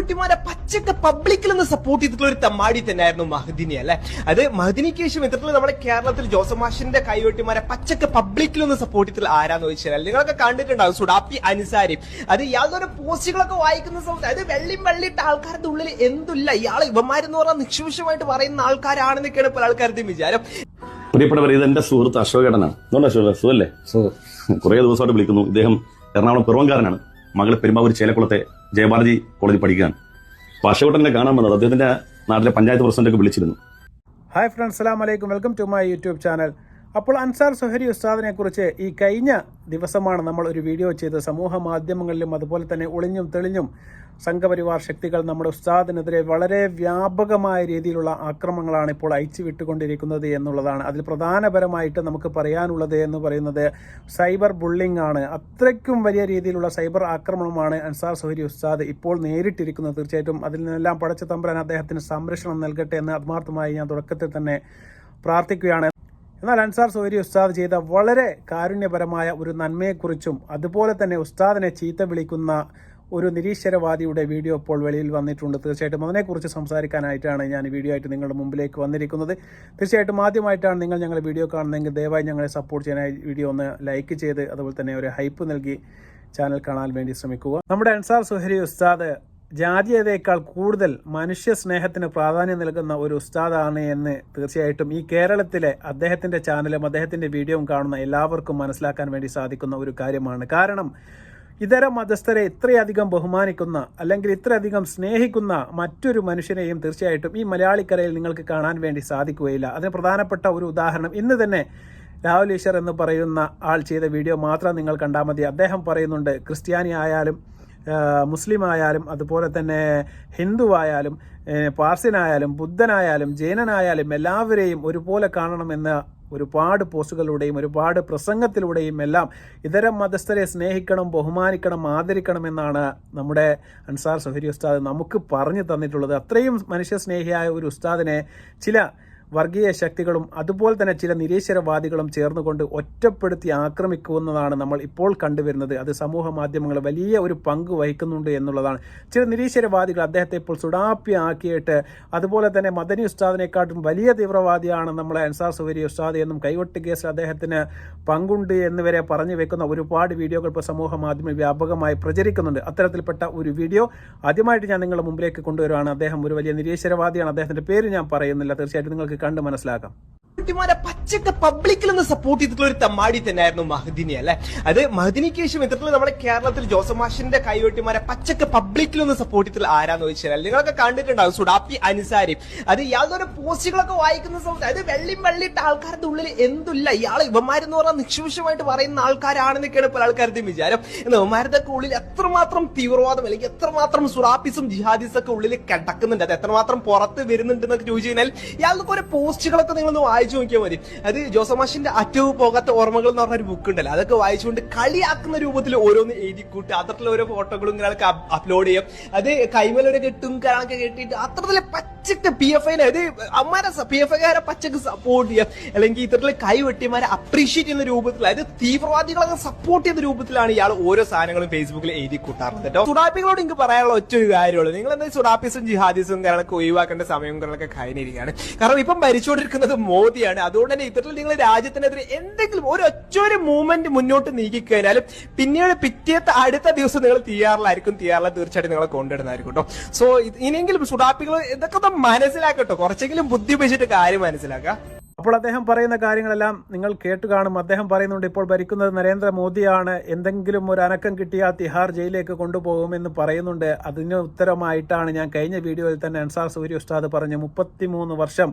കുട്ടിമാരെ പച്ചക്ക പബ്ലിക്കിൽ നിന്ന് സപ്പോർട്ട് ചെയ്തിട്ടുള്ള ഒരു തമ്മാടി തന്നെയായിരുന്നു മഹദിനി അല്ലെ? അത് മഹദിനിക്ക് ശേഷം ഇത്തരത്തിൽ നമ്മുടെ കേരളത്തിൽ ജോസമാഷിന്റെ കൈവെട്ടിമാരെ പച്ചക്ക പബ്ലിക്കിൽ നിന്ന് സപ്പോർട്ട് ചെയ്തിട്ടുള്ള ആരാന്ന് ചോദിച്ചാൽ നിങ്ങളൊക്കെ കണ്ടിട്ടുണ്ടാവും സുഡാപ്പി അനുസാരി അത് ഇയാളുടെ പോസ്റ്റുകളൊക്കെ വായിക്കുന്ന സമയത്ത് അത് വെള്ളിയും വെള്ളിയിട്ട ആൾക്കാരുടെ ഉള്ളിൽ എന്തില്ല? ഇയാൾ ഇവന്മാരെന്ന് പറഞ്ഞാൽ നിക്ഷേപമായിട്ട് പറയുന്ന ആൾക്കാരാണെന്നൊക്കെയാണ് പല ആൾക്കാരുടെയും വിചാരം. പ്രിയപ്പെട്ടവർ ഇത് എന്റെ സുഹൃത്ത് അശോകേടനാണ് സുഖല്ലേ? കുറേ ദിവസമായിട്ട് വിളിക്കുന്നു. ഇദ്ദേഹം എറണാകുളം പിറവങ്കാരനാണ് മകൾ പെരുമ്പാവൂർ ചേലക്കുളത്തെ ജയഭാരതി കോളേജിൽ പഠിക്കുകയാണ്. അപ്പൊ അശോകേട്ടനെ കാണാൻ വന്നത് അദ്ദേഹത്തിന്റെ നാട്ടിലെ പഞ്ചായത്ത് പ്രസിഡന്റൊക്കെ വിളിച്ചിരുന്നു. ഹായ് ഫ്രണ്ട്സ് അസ്സാം വലൈക്കും welcome to my YouTube channel അപ്പോൾ അൻസാർ സുഹരി ഉസ്താദിനെ കുറിച്ച് ഈ കഴിഞ്ഞ ദിവസമാണ് നമ്മൾ ഒരു വീഡിയോ ചെയ്ത് സമൂഹ മാധ്യമങ്ങളിലും അതുപോലെ തന്നെ ഒളിഞ്ഞും തെളിഞ്ഞും സംഘപരിവാർ ശക്തികൾ നമ്മുടെ ഉസ്താദിനെതിരെ വളരെ വ്യാപകമായ രീതിയിലുള്ള ആക്രമണങ്ങളാണ് ഇപ്പോൾ അയച്ചു വിട്ടുകൊണ്ടിരിക്കുന്നത് എന്നുള്ളതാണ്. അതിൽ പ്രധാനപരമായിട്ട് നമുക്ക് പറയാനുള്ളത് എന്ന് പറയുന്നത് സൈബർ ബുള്ളിംഗ് ആണ്. അത്രയ്ക്കും വലിയ രീതിയിലുള്ള സൈബർ ആക്രമണമാണ് അൻസാർ സഹരി ഉസ്താദ് ഇപ്പോൾ നേരിട്ടിരിക്കുന്നത്. തീർച്ചയായിട്ടും അതിൽ നിന്നെല്ലാം പടച്ച തമ്പുരാൻ അദ്ദേഹത്തിന് സംരക്ഷണം നൽകട്ടെ എന്ന് ആത്മാർത്ഥമായി ഞാൻ തുടക്കത്തിൽ തന്നെ പ്രാർത്ഥിക്കുകയാണ്. എന്നാൽ അൻസാർ സോരി ഉസ്താദ് ചെയ്ത വളരെ കാരുണ്യപരമായ ഒരു നന്മയെക്കുറിച്ചും അതുപോലെ തന്നെ ഉസ്താദിനെ ചീത്ത വിളിക്കുന്ന ഒരു നിരീശ്വരവാദിയുടെ വീഡിയോ ഇപ്പോൾ വെളിയിൽ വന്നിട്ടുണ്ട്. തീർച്ചയായിട്ടും അതിനെക്കുറിച്ച് സംസാരിക്കാനായിട്ടാണ് ഞാൻ വീഡിയോ ആയിട്ട് നിങ്ങളുടെ മുമ്പിലേക്ക് വന്നിരിക്കുന്നത്. തീർച്ചയായിട്ടും ആദ്യമായിട്ടാണ് നിങ്ങൾ ഞങ്ങളുടെ വീഡിയോ കാണുന്നതെങ്കിൽ ദയവായി ഞങ്ങളെ സപ്പോർട്ട് ചെയ്യാനായി വീഡിയോ ഒന്ന് ലൈക്ക് ചെയ്ത് അതുപോലെ തന്നെ ഒരു ഹൈപ്പ് നൽകി ചാനൽ കാണാൻ വേണ്ടി ശ്രമിക്കുക. നമ്മുടെ അൻസാർ സുഹരി ഉസ്താദ് ജാതീയതയേക്കാൾ കൂടുതൽ മനുഷ്യ സ്നേഹത്തിന് പ്രാധാന്യം നൽകുന്ന ഒരു ഉസ്താദാണ് എന്ന് തീർച്ചയായിട്ടും ഈ കേരളത്തിലെ അദ്ദേഹത്തിന്റെ ചാനലും അദ്ദേഹത്തിന്റെ വീഡിയോയും കാണുന്ന എല്ലാവർക്കും മനസ്സിലാക്കാൻ വേണ്ടി സാധിക്കുന്ന ഒരു കാര്യമാണ്. കാരണം ഇതര മതസ്ഥരെ ഇത്രയധികം ബഹുമാനിക്കുന്ന അല്ലെങ്കിൽ ഇത്രയധികം സ്നേഹിക്കുന്ന മറ്റൊരു മനുഷ്യനെയും തീർച്ചയായിട്ടും ഈ മലയാളിക്കരയിൽ നിങ്ങൾക്ക് കാണാൻ വേണ്ടി സാധിക്കുകയില്ല. അതിന് പ്രധാനപ്പെട്ട ഒരു ഉദാഹരണം ഇന്ന് തന്നെ രാഹുൽ ഈശ്വർ എന്ന് പറയുന്ന ആൾ ചെയ്ത വീഡിയോ മാത്രം നിങ്ങൾ കണ്ടാൽ മതി. അദ്ദേഹം പറയുന്നുണ്ട് ക്രിസ്ത്യാനി ആയാലും മുസ്ലിം ആയാലും അതുപോലെ തന്നെ ഹിന്ദു ആയാലും പാർസിനായാലും ബുദ്ധനായാലും ജൈനനായാലും എല്ലാവരെയും ഒരുപോലെ കാണണമെന്ന് ഒരുപാട് പോസ്റ്റുകളിലൂടെയും ഒരുപാട് പ്രസംഗത്തിലൂടെയും എല്ലാം ഇതര മതസ്ഥരെ സ്നേഹിക്കണം ബഹുമാനിക്കണം ആദരിക്കണം എന്നാണ് നമ്മുടെ അൻസാർ സഹരി ഉസ്താദ് നമുക്ക് പറഞ്ഞു തന്നിട്ടുള്ളത്. അത്രയും മനുഷ്യസ്നേഹിയായ ഒരു ഉസ്താദിനെ ചില വർഗീയ ശക്തികളും അതുപോലെ തന്നെ ചില നിരീശ്വരവാദികളും ചേർന്നുകൊണ്ട് ഒറ്റപ്പെടുത്തി ആക്രമിക്കുന്നതാണ് നമ്മൾ ഇപ്പോൾ കണ്ടുവരുന്നത്. അത് സമൂഹ മാധ്യമങ്ങൾ വലിയ ഒരു പങ്ക് വഹിക്കുന്നുണ്ട് എന്നുള്ളതാണ്. ചില നിരീശ്വരവാദികൾ അദ്ദേഹത്തെ ഇപ്പോൾ സുഡാപ്പി ആക്കിയിട്ട് അതുപോലെ തന്നെ മദനി ഉസ്താദിനെക്കാട്ടും വലിയ തീവ്രവാദിയാണ് നമ്മളെ അൻസാർ സുവരി ഉസ്താദ് എന്നും കൈവെട്ട് കേസിൽ അദ്ദേഹത്തിന് പങ്കുണ്ട് എന്നിവരെ പറഞ്ഞു വെക്കുന്ന ഒരുപാട് വീഡിയോകൾ ഇപ്പോൾ സമൂഹ മാധ്യമം വ്യാപകമായി പ്രചരിക്കുന്നുണ്ട്. അത്തരത്തിൽപ്പെട്ട ഒരു വീഡിയോ ആദ്യമായിട്ട് ഞാൻ നിങ്ങളുടെ മുമ്പിലേക്ക് കൊണ്ടുവരുവാണ്. അദ്ദേഹം ഒരു വലിയ നിരീശ്വരവാദിയാണ്. അദ്ദേഹത്തിന്റെ പേര് ഞാൻ പറയുന്നില്ല. തീർച്ചയായിട്ടും നിങ്ങൾക്ക് കണ്ട് മനസ്സിലാക്കാം. കുട്ടിമാരെ പച്ചക്ക പബ്ലിക്കിൽ നിന്ന് സപ്പോർട്ട് ചെയ്തിട്ടുള്ള ഒരു തമ്മാടി തന്നെയായിരുന്നു മഹദിനി അല്ലെ? അത് മഹദിനിക്ക് ശേഷം ഇത്തരത്തിൽ നമ്മുടെ കേരളത്തിൽ ജോസഫ് മാഷിന്റെ കൈവെട്ടിമാരെ പച്ചക്ക് പബ്ലിക്കിൽ നിന്ന് സപ്പോർട്ട് ചെയ്തിട്ടുള്ള ആരാന്ന് ചോദിച്ചാൽ നിങ്ങളൊക്കെ കണ്ടിട്ടുണ്ടാവും സുഡാപ്പി അനുസാരി അത് ഇയാളുടെ പോസ്റ്റുകളൊക്കെ വായിക്കുന്ന സമയത്ത് അത് വെള്ളിയും വെള്ളിയിട്ട ആൾക്കാരുടെ ഉള്ളിൽ എന്തില്ല ഇയാൾ ഇവന്മാരെന്ന് പറഞ്ഞാൽ നിക്ഷേപമായിട്ട് പറയുന്ന ആൾക്കാരാണെന്നൊക്കെയാണ് പല ആൾക്കാരുടെയും വിചാരം. എന്നാൽ ഇവന്മാരുടെ ഉള്ളിൽ എത്രമാത്രം തീവ്രവാദം അല്ലെങ്കിൽ എത്രമാത്രം സുറാപ്പിസും ജിഹാദിസും ഒക്കെ ഉള്ളിൽ കിടക്കുന്നുണ്ട് അത് എത്രമാത്രം പുറത്ത് വരുന്നുണ്ടെന്നൊക്കെ ചോദിച്ചു കഴിഞ്ഞാൽ ഇയാളുടെ കുറെ പോസ്റ്റുകളൊക്കെ നിങ്ങളൊന്ന് വായിച്ചു നോക്കിയാൽ മതി. അത് ജോസമാഷിന്റെ അറ്റവും പോകാത്ത ഓർമ്മകൾ എന്ന് പറഞ്ഞ ഒരു ബുക്ക് ഉണ്ടല്ലോ. അതൊക്കെ വായിച്ചുകൊണ്ട് കളിയാക്കുന്ന രൂപത്തിൽ ഓരോന്ന് എഴുതി കൂട്ടി അത്തരത്തിലുള്ള ഓരോ ഫോട്ടോകളും ഇങ്ങനെ അപ്ലോഡ് ചെയ്യും. അത് കൈമലൊരു കെട്ടും കാരണമൊക്കെ കെട്ടിയിട്ട് അത്തരത്തിലെ പച്ചക്ക് പി എഫ് ഐനെ അത് അമ്മാരെ പി എഫ് ഐക്കാരെ പച്ചക്ക് സപ്പോർട്ട് ചെയ്യാം. അല്ലെങ്കിൽ ഇത്തരത്തിലെ കൈവെട്ടിമാരെ അപ്രീഷിയേറ്റ് ചെയ്യുന്ന രൂപത്തിൽ അതായത് തീവ്രവാദികളൊക്കെ സപ്പോർട്ട് ചെയ്യുന്ന രൂപത്തിലാണ് ഇയാൾ ഓരോ സാധനങ്ങളും ഫേസ്ബുക്കിൽ എഴുതി കൂട്ടാറുള്ളത് കേട്ടോ. സുഡാപ്പികളോട് എനിക്ക് പറയാനുള്ള ഒറ്റൊരു കാര്യമുള്ളൂ. നിങ്ങൾ എന്താ സുഡാപ്പിസും ജിഹാദിസും കാരണമൊക്കെ ഒഴിവാക്കേണ്ട സമയം കാരണമൊക്കെ കഴിഞ്ഞിരിക്കുകയാണ്. കാരണം ഇപ്പം ഭരിച്ചുകൊണ്ടിരിക്കുന്നത് മോദിയാണ് അതുകൊണ്ട് തന്നെ ഇത്തരത്തിൽ നിങ്ങൾ രാജ്യത്തിനെതിരെ എന്തെങ്കിലും ഒരു ഒച്ചൊരു മൂവ്മെന്റ് മുന്നോട്ട് നീക്കിക്കഴിഞ്ഞാലും പിന്നീട് പിറ്റേത്തെ അടുത്ത ദിവസം നിങ്ങൾ തീയാറിലായിരിക്കും. തീയാറിൽ തീർച്ചയായിട്ടും നിങ്ങളെ കൊണ്ടുവരുന്നതായിരിക്കും കേട്ടോ സോ ഇനിയെങ്കിലും സുഡാപ്പികൾ ഇതൊക്കെ ഒന്ന് മനസ്സിലാക്കട്ടോ. കുറച്ചെങ്കിലും ബുദ്ധി ഉപയോഗിച്ചിട്ട് കാര്യം മനസ്സിലാക്കുക അപ്പോൾ അദ്ദേഹം പറയുന്ന കാര്യങ്ങളെല്ലാം നിങ്ങൾ കേട്ട് കാണും. അദ്ദേഹം പറയുന്നുണ്ട് ഇപ്പോൾ ഭരിക്കുന്നത് നരേന്ദ്രമോദിയാണ്. എന്തെങ്കിലും ഒരു അനക്കം കിട്ടിയാൽ തിഹാർ ജയിലിലേക്ക് കൊണ്ടുപോകുമെന്ന് പറയുന്നുണ്ട്. അതിന് ഉത്തരമായിട്ടാണ് ഞാൻ കഴിഞ്ഞ വീഡിയോയിൽ തന്നെ അൻസാർ സൂര്യ ഉസ്താദ് പറഞ്ഞു. മുപ്പത്തിമൂന്ന് വർഷം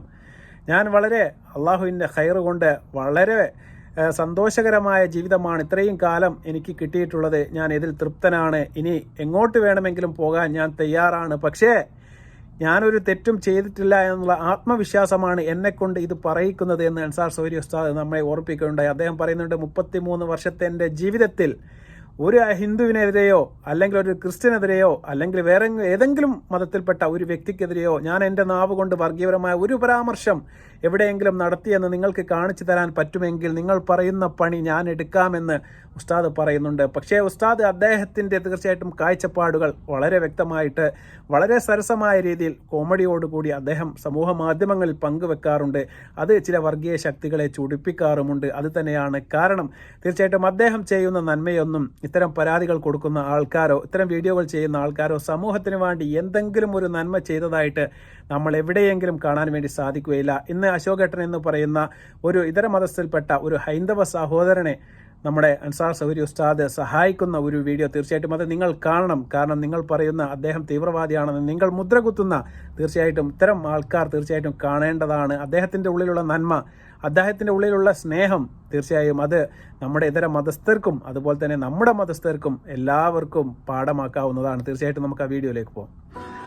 ഞാൻ വളരെ അള്ളാഹുവിന്റെ ഹൈറ് കൊണ്ട് വളരെ സന്തോഷകരമായ ജീവിതമാണ് ഇത്രയും കാലം എനിക്ക് കിട്ടിയിട്ടുള്ളത്. ഞാൻ ഇതിൽ തൃപ്തനാണ്. ഇനി എങ്ങോട്ട് വേണമെങ്കിലും പോകാൻ ഞാൻ തയ്യാറാണ്. പക്ഷേ ഞാനൊരു തെറ്റും ചെയ്തിട്ടില്ല എന്നുള്ള ആത്മവിശ്വാസമാണ് എന്നെക്കൊണ്ട് ഇത് പറയിക്കുന്നത് എന്ന് അൻസാർ സൗരി ഉസ്താദ് നമ്മളെ ഓർപ്പിക്കുകയുണ്ടായി. അദ്ദേഹം പറയുന്നുണ്ട് മുപ്പത്തിമൂന്ന് വർഷത്തെ എന്റെ ജീവിതത്തിൽ ഒരു ഹിന്ദുവിനെതിരെയോ അല്ലെങ്കിൽ ഒരു ക്രിസ്ത്യനെതിരെയോ അല്ലെങ്കിൽ വേറെ ഏതെങ്കിലും മതത്തിൽപ്പെട്ട ഒരു വ്യക്തിക്കെതിരെയോ ഞാൻ എന്റെ നാവ് കൊണ്ട് വർഗീയപരമായ ഒരു പരാമർശം എവിടെയെങ്കിലും നടത്തിയെന്ന് നിങ്ങൾക്ക് കാണിച്ചു തരാൻ പറ്റുമെങ്കിൽ നിങ്ങൾ പറയുന്ന പണി ഞാൻ എടുക്കാമെന്ന് ഉസ്താദ് പറയുന്നുണ്ട്. പക്ഷേ ഉസ്താദ് അദ്ദേഹത്തിന്റെ തീർച്ചയായിട്ടും കാഴ്ചപ്പാടുകൾ വളരെ വ്യക്തമായിട്ട് വളരെ സരസമായ രീതിയിൽ കോമഡിയോടുകൂടി അദ്ദേഹം സമൂഹ മാധ്യമങ്ങളിൽ പങ്കുവെക്കാറുണ്ട്. അത് ചില വർഗീയ ശക്തികളെ ചുടിപ്പിക്കാറുമുണ്ട്. അത് തന്നെയാണ് കാരണം. തീർച്ചയായിട്ടും അദ്ദേഹം ചെയ്യുന്ന നന്മയൊന്നും ഇത്തരം പരാതികൾ കൊടുക്കുന്ന ആൾക്കാരോ ഇത്തരം വീഡിയോകൾ ചെയ്യുന്ന ആൾക്കാരോ സമൂഹത്തിന് വേണ്ടി എന്തെങ്കിലും ഒരു നന്മ ചെയ്തതായിട്ട് നമ്മൾ എവിടെയെങ്കിലും കാണാൻ വേണ്ടി സാധിക്കുകയില്ല. ഇന്ന് അശോകേട്ടൻ എന്ന് പറയുന്ന ഒരു ഇതര മതസ്ഥയിൽപ്പെട്ട ഒരു ഹൈന്ദവ സഹോദരനെ നമ്മുടെ അൻസാർ സൗരി ഉസ്താദ് സഹായിക്കുന്ന ഒരു വീഡിയോ തീർച്ചയായിട്ടും അത് നിങ്ങൾ കാണണം. കാരണം നിങ്ങൾ പറയുന്ന അദ്ദേഹം തീവ്രവാദിയാണെന്ന് നിങ്ങൾ മുദ്ര കുത്തുന്ന തീർച്ചയായിട്ടും ഇത്തരം ആൾക്കാർ തീർച്ചയായിട്ടും കാണേണ്ടതാണ്. അദ്ദേഹത്തിന്റെ ഉള്ളിലുള്ള നന്മ അദ്ദേഹത്തിന്റെ ഉള്ളിലുള്ള സ്നേഹം തീർച്ചയായും അത് നമ്മുടെ ഇതര മതസ്ഥർക്കും അതുപോലെ തന്നെ നമ്മുടെ മതസ്ഥർക്കും എല്ലാവർക്കും പാഠമാക്കാവുന്നതാണ്. തീർച്ചയായിട്ടും നമുക്ക് ആ വീഡിയോയിലേക്ക് പോകാം.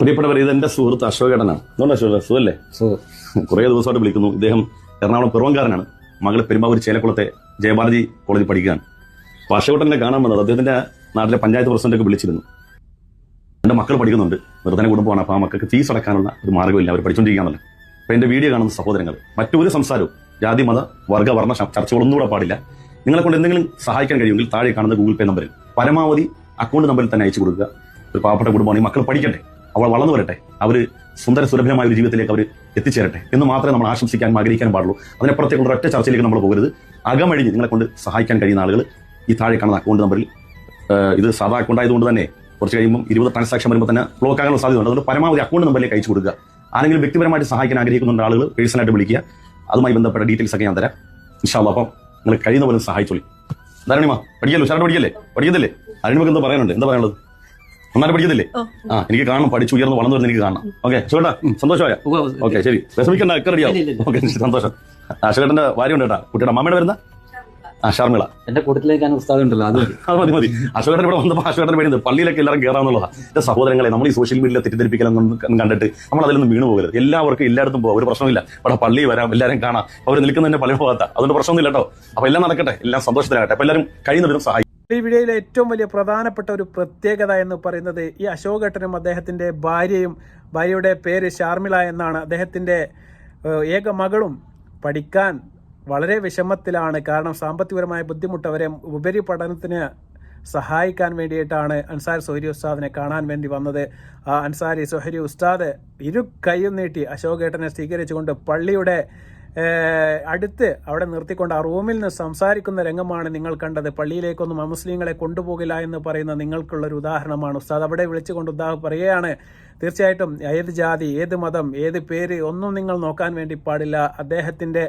പ്രിയപ്പെട്ടവർ ഇത് എന്റെ സുഹൃത്ത് അശോകേടനാണ് എന്തുകൊണ്ട് അശോക? സുഖല്ലേ? കുറെ ദിവസമായിട്ട് വിളിക്കുന്നു. ഇദ്ദേഹം എറണാകുളം പിറവങ്കാരനാണ് മകൾ പെരുമ്പാവൂർ ചേലക്കുളത്തെ ജയബാലജി കോളേജിൽ പഠിക്കുകയാണ്. അപ്പൊ അശോകേട്ടനെ കാണാൻ വന്നത് അദ്ദേഹത്തിന്റെ നാട്ടിലെ പഞ്ചായത്ത് പ്രസിഡന്റൊക്കെ വിളിച്ചിരുന്നു. എന്റെ മക്കൾ പഠിക്കുന്നുണ്ട്. നിർധന കുടുംബമാണ്. അപ്പൊ ആ മക്കൾക്ക് ഫീസ് അടക്കാനുള്ള ഒരു മാർഗമില്ല. അവർ പഠിച്ചുകൊണ്ടിരിക്കുകയാണല്ലോ അപ്പൊ എന്റെ വീഡിയോ കാണുന്ന സഹോദരങ്ങൾ മറ്റൊരു സംസാരവും ജാതി മത വർഗ വർണ ചർച്ചകളൊന്നും കൂടെ പാടില്ല. നിങ്ങളെ കൊണ്ട് എന്തെങ്കിലും സഹായിക്കാൻ കഴിയുമെങ്കിൽ താഴെ കാണുന്ന ഗൂഗിൾ പേ നമ്പറിൽ പരമാവധി അക്കൗണ്ട് നമ്പറിൽ തന്നെ അയച്ചു കൊടുക്കുക. ഒരു പാവപ്പെട്ട കുടുംബമാണ് ഈ മക്കൾ പഠിക്കട്ടെ. അവൾ വളർന്നു വരട്ടെ. അവർ സുന്ദര സുലഭമായ ഒരു ജീവിതത്തിലേക്ക് അവർ എത്തിച്ചേരട്ടെ എന്ന് മാത്രമേ നമ്മൾ ആശംസിക്കാനും ആഗ്രഹിക്കാനും പാടുള്ളൂ. അതിനപ്പുറത്തേക്കുള്ള ഒറ്റ ചർച്ചയിലേക്ക് നമ്മൾ പോകരുത്. അകമഴിഞ്ഞ് നിങ്ങളെ കൊണ്ട് സഹായിക്കാൻ കഴിയുന്ന ആളുകൾ ഈ താഴെ കാണുന്ന അക്കൗണ്ട് നമ്പറിൽ ഇത് സാധാ അക്കൗണ്ട് ആയതുകൊണ്ട് തന്നെ കുറച്ച് കഴിയുമ്പോൾ ഇരുപത് ട്രാൻസാക്ഷൻ വരുമ്പോൾ തന്നെ ബ്ലോക്ക് ആകാനുള്ള സാധ്യതയുണ്ട്. അതുകൊണ്ട് പരമാവധി അക്കൗണ്ട് നമ്പറിലേക്ക് അയച്ചു കൊടുക്കുക. ആരെങ്കിലും വ്യക്തിപരമായിട്ട് സഹായിക്കാൻ ആഗ്രഹിക്കുന്നുണ്ട് ആളുകൾ പേഴ്സണലായിട്ട് വിളിക്കുക. അതുമായി ബന്ധപ്പെട്ട ഡീറ്റെയിൽസ് ഒക്കെ ഞാൻ തരാം. ഇൻഷാല്ല അപ്പം നിങ്ങൾ കഴിയുന്ന പോലും സഹായിച്ചോളി. ധാരണിമ പഠിക്കല്ലോ? ഉഷാറായിട്ട് പഠിക്കല്ലേ? പഠിക്കത്തില്ലേ? അരുണിമക്ക് എന്താ പറയാനുണ്ട്? എന്താ പറയാനുള്ളത്? നന്നായിട്ട് പഠിക്കത്തില്ലേ? ആ എനിക്ക് കാണണം. പഠിച്ചു ഉയർന്ന് വളർന്നു വരുന്ന എനിക്ക് കാണണം. ഓക്കെ ചേട്ടാ സന്തോഷമായ? ഓക്കെ ശരി. വിഷമിക്കണ്ട ഒക്കെ റെഡിയാവും ഓക്കെ സന്തോഷം. അശോകേട്ടന്റെ ഭാര്യ ഉണ്ട് കേട്ടാ. കുട്ടിയുടെ അമ്മയുടെ വരുന്ന ആ ഷർമിള. എന്റെ കൂട്ടത്തിലേക്ക് ഞാൻ ഉസ്താദ് ഉണ്ടല്ലോ അത് മതി. അത് മതി മതി. അശോകൻ ഇവിടെ വന്നപ്പോൾ അശോകൻ വേണ്ടി പള്ളിയിലൊക്കെ എല്ലാവരും കയറാന്നുള്ളതാണ് എന്റെ സഹോദരങ്ങളെ നമ്മൾ ഈ സോഷ്യൽ മീഡിയയിൽ തെറ്റിദ്ധരിപ്പിക്കലൊന്നും കണ്ടിട്ട് നമ്മൾ അതിലൊന്നും വീണു പോകരുത്. എല്ലാവർക്കും എല്ലായിടത്തും പോകാം ഒരു പ്രശ്നമില്ല ഇവിടെ പള്ളി വരാം എല്ലാവരും കാണാം. അവർ നിൽക്കുന്നതിന്റെ പള്ളി പോകാത്ത അതുകൊണ്ട് പ്രശ്നമൊന്നുമില്ല കേട്ടോ. അപ്പൊ എല്ലാം നടക്കട്ടെ. എല്ലാം സന്തോഷത്തിലാകട്ടെ. അപ്പൊ എല്ലാവരും കഴിയുന്നതിനും സഹായിക്കും ഈ വീഡിയോയിലെ ഏറ്റവും വലിയ പ്രധാനപ്പെട്ട ഒരു പ്രത്യേകത എന്ന് പറയുന്നത് ഈ അശോകേട്ടനും അദ്ദേഹത്തിന്റെ ഭാര്യയും ഭാര്യയുടെ പേര് ഷാർമിള എന്നാണ്. അദ്ദേഹത്തിന്റെ ഏക മകളും പഠിക്കാൻ വളരെ വിഷമത്തിലാണ്. കാരണം സാമ്പത്തികപരമായ ബുദ്ധിമുട്ട് അവരെ ഉപരിപഠനത്തിന് സഹായിക്കാൻ വേണ്ടിയിട്ടാണ് അൻസാർ സൊഹരി ഉസ്താദിനെ കാണാൻ വേണ്ടി വന്നത്. ആ അൻസാരി സൊഹരി ഉസ്താദ് ഇരു കൈയും നീട്ടി അശോകേട്ടനെ സ്വീകരിച്ചുകൊണ്ട് പള്ളിയുടെ അടുത്ത് അവിടെ നിർത്തിക്കൊണ്ട് ആ റൂമിൽ നിന്ന് സംസാരിക്കുന്ന രംഗമാണ് നിങ്ങൾ കണ്ടത്. പള്ളിയിലേക്കൊന്നും അമുസ്ലിങ്ങളെ കൊണ്ടുപോകില്ല എന്ന് പറയുന്ന നിങ്ങൾക്കുള്ളൊരു ഉദാഹരണമാണ്. ഉസ്താദ് അവിടെ വിളിച്ചുകൊണ്ട് ഉദാഹ പറയുകയാണ് തീർച്ചയായിട്ടും ഏത് ജാതി ഏത് മതം ഏത് പേര് ഒന്നും നിങ്ങൾ നോക്കാൻ വേണ്ടി പാടില്ല. അദ്ദേഹത്തിന്റെ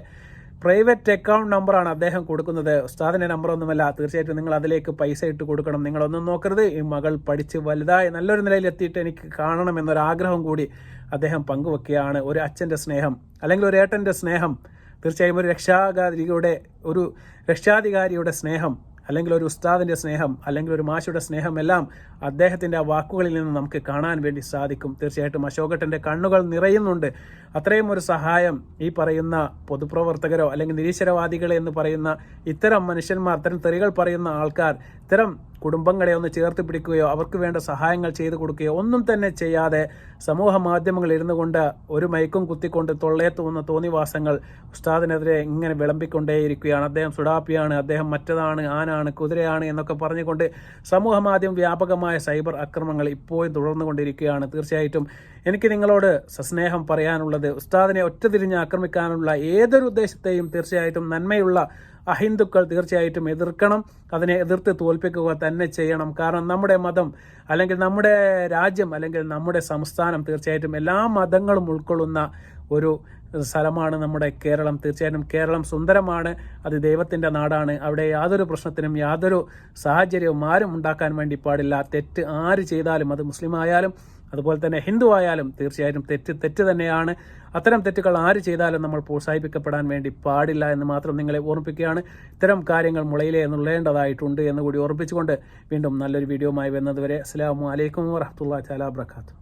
പ്രൈവറ്റ് അക്കൗണ്ട് നമ്പറാണ് അദ്ദേഹം കൊടുക്കുന്നത്. ഉസ്താദിന്റെ നമ്പറൊന്നുമല്ല. തീർച്ചയായിട്ടും നിങ്ങൾ അതിലേക്ക് പൈസ ഇട്ട് കൊടുക്കണം. നിങ്ങളൊന്നും നോക്കരുത്. ഈ മകൾ പഠിച്ച് വലുതായി നല്ലൊരു നിലയിൽ എത്തിയിട്ട് എനിക്ക് കാണണം എന്നൊരാഗ്രഹം കൂടി അദ്ദേഹം പങ്കുവെക്കുകയാണ്. ഒരു അച്ഛന്റെ സ്നേഹം അല്ലെങ്കിൽ ഒരു ഏട്ടന്റെ സ്നേഹം. തീർച്ചയായും ഒരു രക്ഷാകാരിയുടെ ഒരു രക്ഷാധികാരിയുടെ സ്നേഹം. അല്ലെങ്കിൽ ഒരു ഉസ്താദിന്റെ സ്നേഹം അല്ലെങ്കിൽ ഒരു മാഷയുടെ സ്നേഹം എല്ലാം അദ്ദേഹത്തിന്റെ ആ വാക്കുകളിൽ നിന്ന് നമുക്ക് കാണാൻ വേണ്ടി സാധിക്കും. തീർച്ചയായിട്ടും അശോകട്ടന്റെ കണ്ണുകൾ നിറയുന്നുണ്ട്. അത്രയും ഒരു സഹായം ഈ പറയുന്ന പൊതുപ്രവർത്തകരോ അല്ലെങ്കിൽ നിരീശ്വരവാദികളെ എന്ന് പറയുന്ന ഇത്തരം മനുഷ്യന്മാർ ഇത്തരം തെറികൾ പറയുന്ന ആൾക്കാർ ഇത്തരം കുടുംബങ്ങളെ ഒന്ന് ചേർത്ത് പിടിക്കുകയോ അവർക്ക് വേണ്ട സഹായങ്ങൾ ചെയ്തു കൊടുക്കുകയോ ഒന്നും തന്നെ ചെയ്യാതെ സമൂഹ മാധ്യമങ്ങളിൽ ഇരുന്നു കൊണ്ട് ഒരു മൈക്കും കുത്തിക്കൊണ്ട് തൊള്ളേത്തുന്ന തോന്നിവാസങ്ങൾ ഉസ്താദിനെതിരെ ഇങ്ങനെ വിളമ്പിക്കൊണ്ടേയിരിക്കുകയാണ്. അദ്ദേഹം സുഡാപ്പിയാണ് അദ്ദേഹം മറ്റതാണ് ആനാണ് കുതിരയാണ് എന്നൊക്കെ പറഞ്ഞുകൊണ്ട് സമൂഹ മാധ്യമം വ്യാപകമായ സൈബർ അക്രമങ്ങൾ ഇപ്പോഴും തുടർന്നുകൊണ്ടിരിക്കുകയാണ് തീർച്ചയായിട്ടും എനിക്ക് നിങ്ങളോട് സസ്നേഹം പറയാനുള്ളത് ഉസ്താദിനെ ഒറ്റതിരിഞ്ഞ് ആക്രമിക്കാനുള്ള ഏതൊരു ഉദ്ദേശത്തെയും തീർച്ചയായിട്ടും നന്മയുള്ള അഹിന്ദുക്കൾ തീർച്ചയായിട്ടും എതിർക്കണം അതിനെ എതിർത്ത് തോൽപ്പിക്കുക തന്നെ ചെയ്യണം. കാരണം നമ്മുടെ മതം അല്ലെങ്കിൽ നമ്മുടെ രാജ്യം അല്ലെങ്കിൽ നമ്മുടെ സംസ്ഥാനം തീർച്ചയായിട്ടും എല്ലാ മതങ്ങളും ഉൾക്കൊള്ളുന്ന ഒരു സ്ഥലമാണ് നമ്മുടെ കേരളം. തീർച്ചയായിട്ടും കേരളം സുന്ദരമാണ് അത് ദൈവത്തിന്റെ നാടാണ്. അവിടെ യാതൊരു പ്രശ്നത്തിനും യാതൊരു സാഹചര്യവും ആരും ഉണ്ടാക്കാൻ വേണ്ടി പാടില്ല. തെറ്റ് ആര് ചെയ്താലും അത് മുസ്ലിം ആയാലും അതുപോലെ തന്നെ ഹിന്ദു ആയാലും തീർച്ചയായിട്ടും തെറ്റ് തെറ്റ് തന്നെയാണ്. അത്തരം തെറ്റുകൾ ആര് ചെയ്താലും നമ്മൾ പ്രോത്സാഹിപ്പിക്കപ്പെടാൻ വേണ്ടി പാടില്ല എന്ന് മാത്രം നിങ്ങളെ ഓർമ്മിപ്പിക്കുകയാണ്. ഇത്തരം കാര്യങ്ങൾ മുളയിലെ എന്നുള്ളേണ്ടതായിട്ടുണ്ട് എന്ന് കൂടി ഓർമ്മിപ്പിച്ചുകൊണ്ട് വീണ്ടും നല്ലൊരു വീഡിയോയുമായി വരുന്നതുവരെ അസ്സാം വലൈക്കും വാഹത്തുള്ള ചാലാ വർക്കാത്തു